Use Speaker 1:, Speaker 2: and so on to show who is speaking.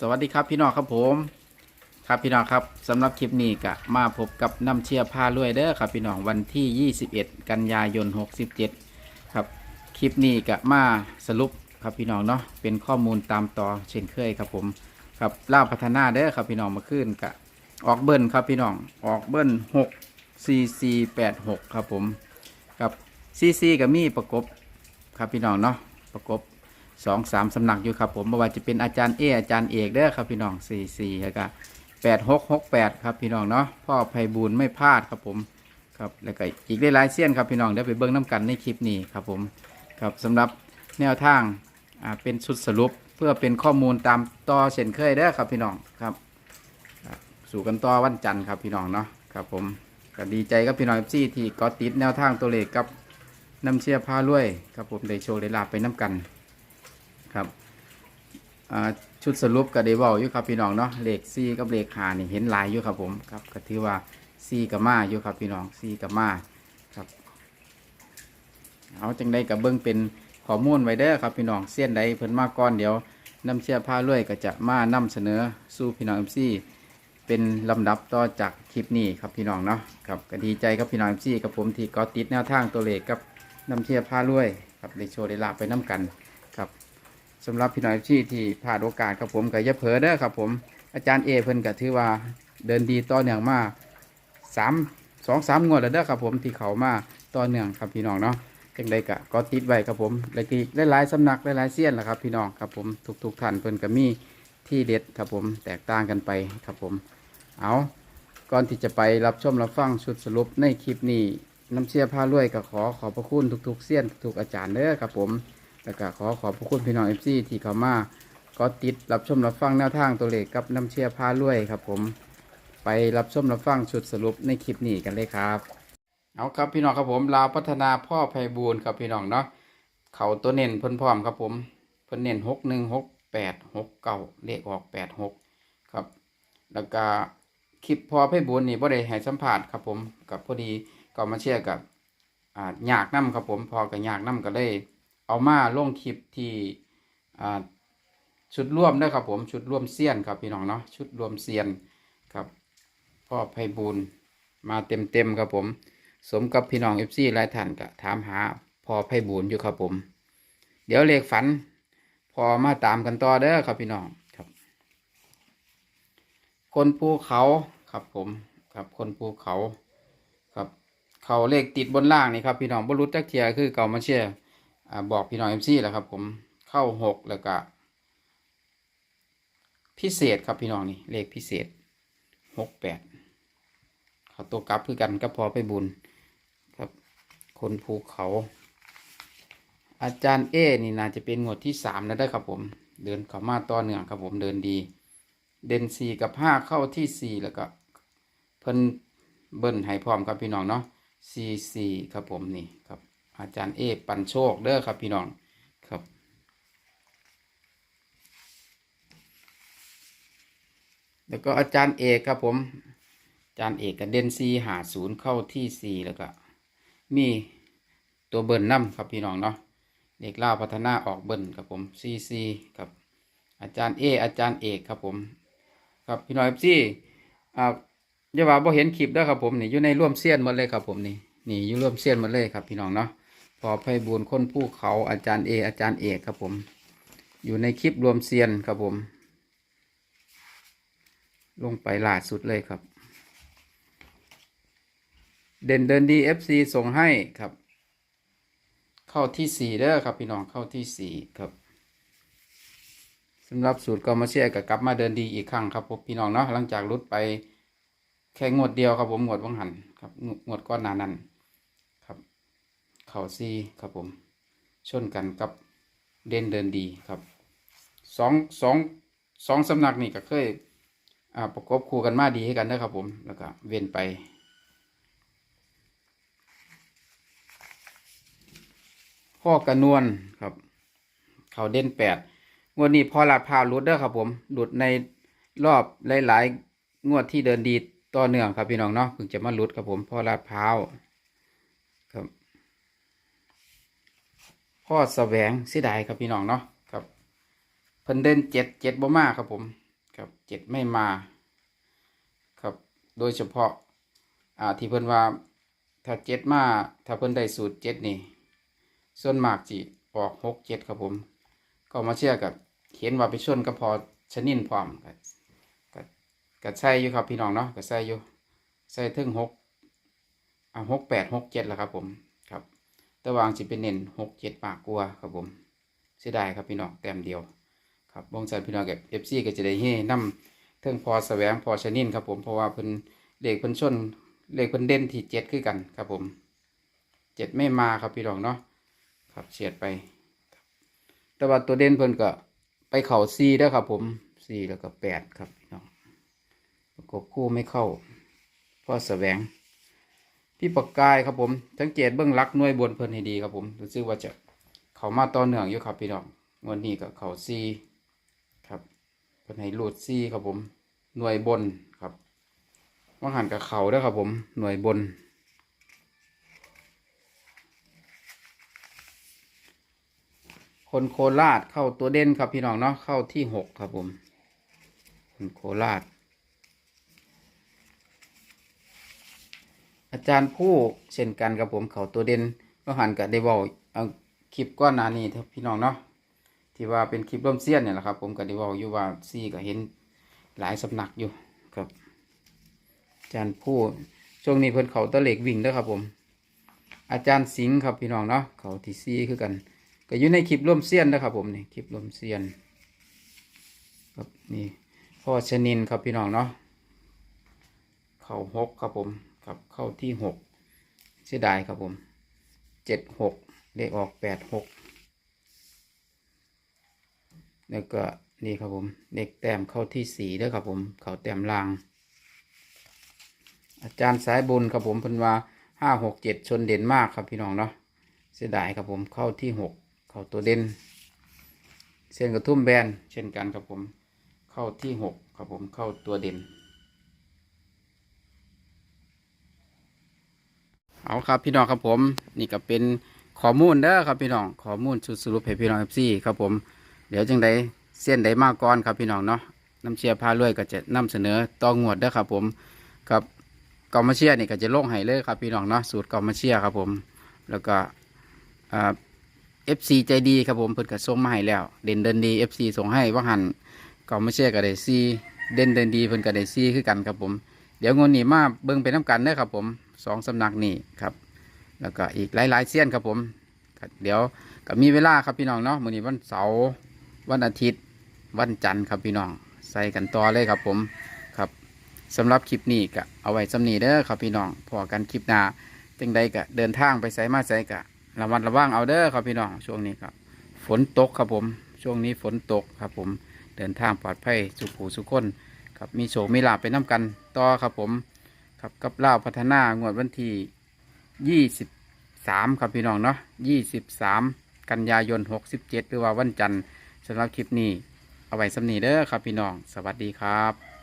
Speaker 1: สวัสดีครับพี่น้องครับผม ครับพี่น้องครับสำหรับคลิปนี้ก็มาพบกับน้ำเชียร์พารวยเด้อครับพี่น้องวันที่ 21 กันยายน 67 ครับคลิปนี้ก็มาสรุปครับพี่น้องเนาะเป็นข้อมูลตามต่อเช่นเคยครับผมครับล่าพัฒนาเด้อครับพี่น้องมาขึ้นกะออกเบิ้ลครับพี่น้องออกเบิ้ล6 4 4 8 6ครับผมครับซีซีกับมีประกบครับพี่น้องเนาะประกบ สองสามสำนักอยู่ครับผมไม่ว่าจะเป็นอาจารย์เออาจารย์เอกเด้อครับพี่น้องสี่สี่แล้วก็แปดหกหกแปดครับพี่น้องเนาะพ่อไพบูลไม่พลาดครับผมครับแล้วก็อีกได้หลายเสี้ยนครับพี่น้องเดี๋ยวไปเบิ้งน้ำกันในคลิปนี้ครับผมครับสำหรับแนวทางอ่าเป็นชุดสรุปเพื่อเป็นข้อมูลตามต่อเช่นเคยเด้อครับพี่น้องครับครับ สู่กันต่อวันจันทร์ครับพี่น้องเนาะครับผมก็ดีใจกับพี่น้องซีที่เก็ติดแนวทางตัวเลขกับน้ำเชียร์พารวยครับผมได้โชว์ได้ลาบไปน้ำกัน ครับชุดสรุปก็ได้เว้าอยู่ครับพี่น้องเนาะเลขซีกับเลขหานี่เห็นลายอยู่ครับผมครับก็ถือว่าซีกับมาอยู่ครับพี่น้องซีกับมาครับเอาจังได้กับเบิ้งเป็นข้อมูลไว้เด้อครับพี่น้องเส้นใดเพิ่นมาก่อนเดี๋ยวน้ำเชื่อผ้าล้วยก็จะมานำเสนอสู่พี่น้องเอฟซีเป็นลำดับต่อจากคลิปนี้ครับพี่น้องเนาะครับก็ดีใจกับพี่น้องเอฟซีกับผมที่ก็ติดแนวทางตัวเลขกับน้ำเชื่อผ้าล้วยครับได้โชว์ได้ลาไปน้กัน สำหรับพี่น้อยที่ที่พลาดโอกาสครับผมกับยะเผลอเด้อครับผมอาจารย์เอเพิ่นก็ถือว่าเดินดีต่อเนื่องมาสามสองสามงวดแล้วเด้อครับผมที่เขามาต่อเนื่องครับพี่น้องเนาะจังใดกะก็ติดไว้ครับผมแล้วก็อีกหลายๆสำนักหลายๆเสี้ยนแหละครับ พี่น้องครับผมทุกๆท่านเพิ่นก็มีที่เด็ดครับผมแตกต่างกันไปครับผม เอาก่อนที่จะไปรับชมรับฟังชุดสรุปในคลิปนี้น้ำเชียผ้ารวยก็ขอขอบพระคุณทุกๆเสี้ยนทุกอาจารย์เด้อครับผม แล้วก็ขอขอบพระคุณพี่น้องเอฟซีที่เข้ามาก็ติดรับชมรับฟังแนวทางตัวเลขกับน้ำเชียร์พาลุยครับ ผมไปรับชมรับฟังชุดสรุปในคลิปนี้กันเลยครับเอาครับพี่น้องครับผมลาวพัฒนาพ่อไพบูลครับพี่น้องเนาะเขาตัวเน้นเพิ่นพร้อมครับผมเพิ่นเน้นหกหนึ่งหกแปดหกเก้าเลขออกแปดหกครับ แล้วก็คลิปพ่อไพบูลนี่บ่ได้ให้สัมผัสครับผมกับพอดีก็มาเชียร์กับอ่ายากนํครับผมพอกับยากนํก็เลย เอามาลงคลิปที่ชุดร่วมนะครับผมชุดร่วมเซียนครับพี่น้องเนาะชุดรวมเซียนครับพ่อไพบูลมาเต็มเต็มครับผม สมกับพี่น้องเอฟซีหลายท่านก็ถามหาพ่อไพบูลอยู่ครับผม เดี๋ยวเลขฝันพอมาตามกันต่อเด้อครับพี่น้องครับ คนภูเขาครับผมครับคนภูเขาครับเขาเลขติดบนล่างนี่ครับพี่น้องบรุจักเทียคือเก่ามาเชีย อ่าบอกพี่น้องเอ็มซีแหละครับ ผมเข้าหกแล้วก็พิเศษครับพี่น้องนี่เลขพิเศษหกแปดเขาตัวกลับคือกันก็พอไปบุญครับ คนภูเขา อาจารย์เอนี่น่าจะเป็นงวดที่สามแล้วได้ครับผม เดินเข้ามาต่อเนื่องครับผมเดินดี เด่นสี่กับห้าเข้าที่สี่แล้วก็เพิ่นเบิ้ลให้พร้อมครับพี่น้องเนาะสี่สี่ครับผมนี่ครับ อาจารย์เอปันโชคเด้อครับพี่น้องครับ แล้วก็อาจารย์เอกครับผม อาจารย์เอกกับเดนซีหาศูนย์เข้าที่สี่แล้วก็มีตัวเบิ้ลน้ำครับพี่น้องเนาะเด็กล่าวพัฒนาออกเบิ้ลครับผมซีซีครับอาจารย์เออาจารย์เอกครับผม ครับพี่น้องซีอ่าอย่าว่าบ่เห็นคลิปเด้อครับผมนี่อยู่ในร่วมเสี้ยนหมดเลยครับผมนี่นี่อยู่ร่วมเสี้ยนหมดเลยครับพี่น้องเนาะ อไพบูลย์คนผู้เขาอาจารย์เออาจารย์เอกครับผม อยู่ในคลิปรวมเซียนครับผม ลงไปล่าสุดเลยครับ เด่นเดินดีเอฟซีส่งให้ครับ เข้าที่สี่เด้อครับพี่น้องเข้าที่สี่ครับสำหรับสูตรก็มาเชียร์กับกลับมาเดินดีอีกครั้งครับผมพี่น้องเนาะหลังจากรุดไปแค่งวดเดียวครับผมงวดวังหันครับงวดก้อนนานั้น ข่าซีครับผม ชนกันกับเด่นเดินดีครับสองสองสองสำนักนี่ก็เคยประกบคู่กันมาดีให้กันนะครับผม แล้วก็เว้นไปพ่อกระนวลครับ เขาเด่นแปดงวดนี้พอลาดพาวหลุดเด้อครับผมหลุดในรอบหลาย ๆ งวดที่เดินดีต่อเนื่องครับพี่น้องเนาะเพิ่งจะมาหลุดครับผมพอลาดพาวครับ พ่อแสวงเสียดายครับพี่น้องเนาะครับเพิ่นเดินเจ็ดเจ็ดบ่มาครับผมครับเจ็ดไม่มาครับโดยเฉพาะอ่าที่เพิ่นว่าถ้าเจ็ดมาถ้าเพิ่นได้สูตรเจ็ดนี่ ส่วนมากจิออกหกเจ็ดครับผม ก็มาเชื่อกับเห็นว่าไปชนก็พอชนินพร้อมก็ก็ก็ใส่อยู่ครับพี่น้องเนาะก็ใส่อยู่ใส่ถึงหกอ่าหกแปดหกเจ็ดแหละครับผม แต่วางจิเป็นเน้นหกเจ็ดปากกลัวครับผมเสียดายครับพี่น้องแต้มเดียวครับบงสันพี่น้องกับเอฟซีก็จะได้เฮ่นํเทิงพอแสวงพอชนินครับผมเพราะว่าเพิ่นเลขเพิ่นชนเลขเพิ่นเด่นที่เจ็ดคือกันครับผมเจ็ดไม่มาครับพี่น้องเนาะครับเฉียดไป แต่ว่าตัวเด่นเพิ่นก็ไปเข่าซีได้ครับผมซีแล้วก็แปดครับพี่น้องประกบคู่ไม่เข้าพ่อแสวง พี่ปากกายครับผม สังเกตเบื้องลักหน่วยบนเพิ่นให้ดีครับผมรู้สึกว่าจะเขามาต่อเนื่องอยู่ครับพี่น้องวันนี้ก็เขาซีครับเพิ่นให้รูดซีครับผม หน่วยบนครับว่างหันกับเขาด้วยครับผม หน่วยบน คนโคราชเข้าตัวเด่นครับพี่น้องเนาะเข้าที่หกครับผมคนโคราช อาจารย์ผู้เช่นกันกับผมเขาตัวเด่นก็หันกับได้บอกเอาคลิปก้อนหนานี้พี่น้องเนาะที่ว่าเป็นคลิปร่วมเสี้ยนเนี่ยแหละครับ ผมก็ได้บอกอยู่ว่าซี่ก็เห็นหลายสำนักอยู่ครับ อาจารย์ผู้ช่วงนี้เพิ่นเขาตะเหล็กวิ่งด้อครับ ผม อาจารย์สิงห์ครับพี่น้องเนาะเขาที่ซี่คือกัน ก็อยู่ในคลิปร่วมเสี้ยนนะครับ ผมนี่คลิปร่วมเสี้ยน ครับนี่พ่อชนินครับพี่น้องเนาะเขาหกครับผม ครับเข้าที่หกเสียดายครับผมเจ็ดหกเลขออกแปดหกแล้วก็นี่ครับผมเลขแต้มเข้าที่สี่ด้วยครับผมเขาแต้มล่าง อาจารย์สายบุญครับผมพิ่นว่าห้าหกเจ็ดชนเด่นมากครับพี่น้องเนาะเสียดายครับผมเข้าที่หกเข้าตัวเด่นเส้นกระทุ่มแบนเช่นกันครับผมเข้าที่หกครับผมเข้าตัวเด่น เอาครับพี่น้องครับผม นี่ก็เป็นข้อมูลเด้อครับพี่น้องข้อมูลชุดสรุปให้พี่น้องเอฟซีครับผมเดี๋ยวจังใดเส้นใดมากก่อนครับพี่น้องเนาะน้ำเชียร์พาลุยก็จะนำเสนอต่องวดเด้อครับผมครับกอมาเชียร์นี่ก็จะลงให้เลยครับพี่น้องเนาะสูตรกอมาเชียร์ครับผม แล้วก็เอ่า FC ใจดีครับผมเพิ่นก็ส่งมาให้แล้ว เด่นเดินดี FC ส่งให้ว่าหันก็ไม่เชื่อก็ได้ซีเด่นเดินดีเพิ่นก็ได้ซีคือกันครับผม เดี๋ยวงนนี้มาเบิ่งไปน้กันเด้อครับผม สองสำนักนี่ครับ แล้วก็อีกหลายๆเสี้ยนครับผมเดี๋ยวก็มีเวลาครับพี่น้องเนาะมื้อนี้วันเสาร์วันอาทิตย์ วันจันทร์ครับพี่น้อง ใส่กันต่อเลยครับผมครับสำหรับคลิปนี้ก็เอาไว้สำนีเด้อครับพี่น้องพอกันคลิปหน้าจังใดก็เดินทางไปไสมาไสก็ระมัดระวังเอาเด้อครับพี่น้องช่วงนี้ครับ ฝนตกครับผม ช่วงนี้ฝนตกครับผมเดินทางปลอดภัยสุขูสุขคนครับมีโชคมีลาภไปน้กันต่อครับผม ครับกับเล่าวพัฒนางวดวันที่ยี่สิบสามครับพี่น้องเนาะยี่สิบสามกันยายนหกสิบเจ็ดหรือว่าวันจันทร์สำหรับคลิปนี้ เอาไว้สำนีเด้อครับพี่น้อง สวัสดีครับ